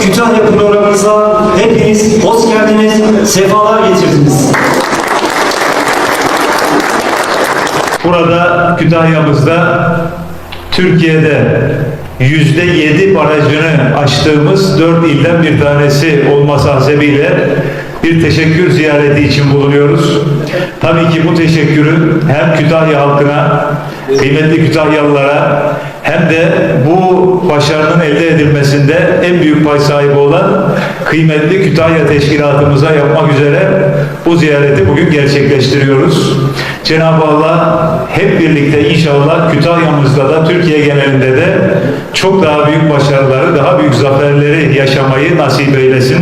Kütahya programımıza hepiniz hoş geldiniz, sefalar getirdiniz. Burada Kütahya'mızda Türkiye'de yüzde yedi barajını açtığımız dört ilden bir tanesi olması hasebiyle bir teşekkür ziyareti için bulunuyoruz. Tabii ki bu teşekkürü hem Kütahya halkına, kıymetli Kütahyalılara hem de bu başarının elde edilmesinde en büyük pay sahibi olan kıymetli Kütahya Teşkilatımıza yapmak üzere bu ziyareti bugün gerçekleştiriyoruz. Cenab-ı Allah hep birlikte inşallah Kütahya'mızda da Türkiye genelinde de çok daha büyük başarıları, daha büyük zaferleri yaşamayı nasip eylesin.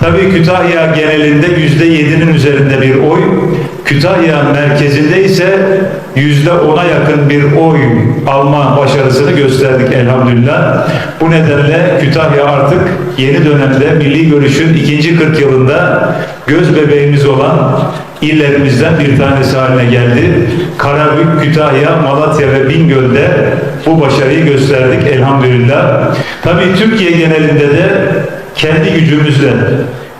Tabii Kütahya genelinde yüzde yedinin üzerinde bir oy, Kütahya merkezinde ise yüzde ona yakın bir oy alma başarısını gösterdik elhamdülillah. Bu nedenle Kütahya artık yeni dönemde milli görüşün ikinci 40 yılında göz bebeğimiz olan illerimizden bir tanesi haline geldi. Karabük, Kütahya, Malatya ve Bingöl'de bu başarıyı gösterdik elhamdülillah. Tabii Türkiye genelinde de kendi gücümüzle,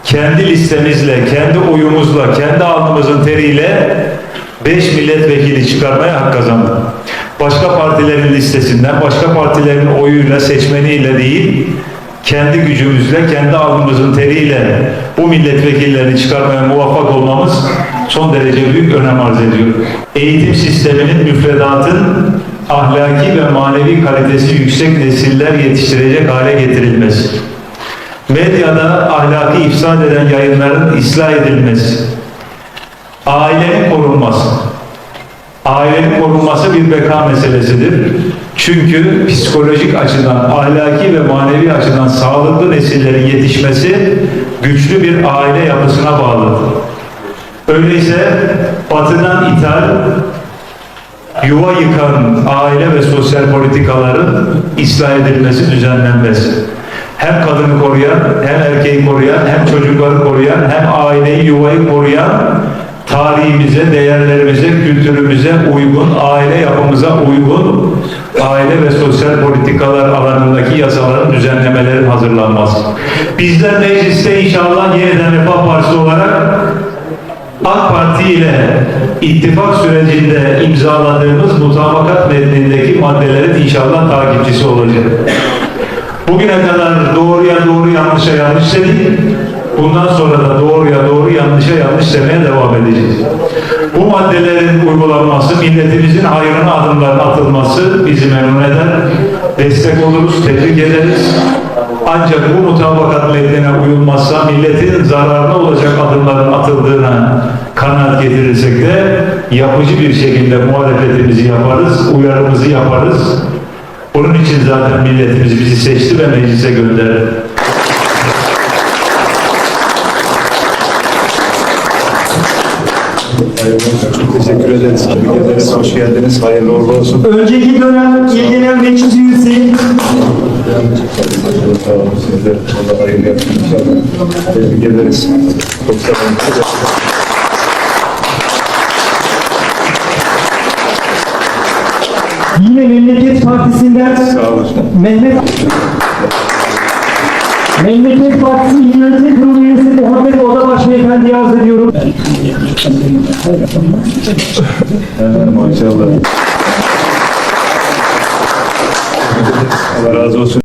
kendi listemizle, kendi oyumuzla, kendi alnımızın teriyle 5 milletvekili çıkarmaya hak kazandık. Başka partilerin listesinden, başka partilerin oyuyla, seçmeniyle değil, kendi gücümüzle, kendi alnımızın teriyle bu milletvekillerini çıkarmaya muvaffak olmamız son derece büyük önem arz ediyor. Eğitim sisteminin müfredatın ahlaki ve manevi kalitesi yüksek nesiller yetiştirecek hale getirilmesi medyada ahlaki ifsad eden yayınların ıslah edilmesi, ailenin korunması, ailenin korunması bir beka meselesidir. Çünkü psikolojik açıdan, ahlaki ve manevi açıdan sağlıklı nesillerin yetişmesi güçlü bir aile yapısına bağlıdır. Öyleyse batıdan ithal, yuva yıkan aile ve sosyal politikaların ıslah edilmesi, düzenlenmesi hem kadını koruyan, hem erkeği koruyan, hem çocukları koruyan, hem aileyi, yuvayı koruyan, tarihimize, değerlerimize, kültürümüze uygun, aile yapımıza uygun, aile ve sosyal politikalar alanındaki yasaların, düzenlemelerin hazırlanması. Bizler mecliste inşallah yeniden Refah Partisi olarak AK Parti ile ittifak sürecinde imzaladığımız mutabakat metnindeki maddelerin inşallah takipçisi olacak. Bugüne kadar doğruya doğru yanlışa yanlış dedik. Bundan sonra da doğruya doğru yanlışa yanlış demeye devam edeceğiz. Bu maddelerin uygulanması, milletimizin hayrına adımların atılması bizi memnun eder. Destek oluruz, tebrik ederiz. Ancak bu mutabakat metnine uyulmazsa milletin zararına olacak adımların atıldığına kanaat getirirsek de yapıcı bir şekilde muhalefetimizi yaparız, uyarımızı yaparız. Bunun için zaten milletimiz bizi seçti ve meclise gönderdi. Çok teşekkür ederiz. Tebrik ederiz. Hoş geldiniz. Hayırlı uğurlu olsun. Önceki dönem il genel meclis üyesi, Sağ olun. Siz de Allah hayırlı yapın inşallah. Tebrik ederiz. Çok sağ olun. yine Memleket Partisi'nden. Mehmet Memleket Partisi Yönetim Kurulu üyesi Muhammed Odabaş Beyefendi'ye arz ediyorum. Maşallah. Allah razı olsun.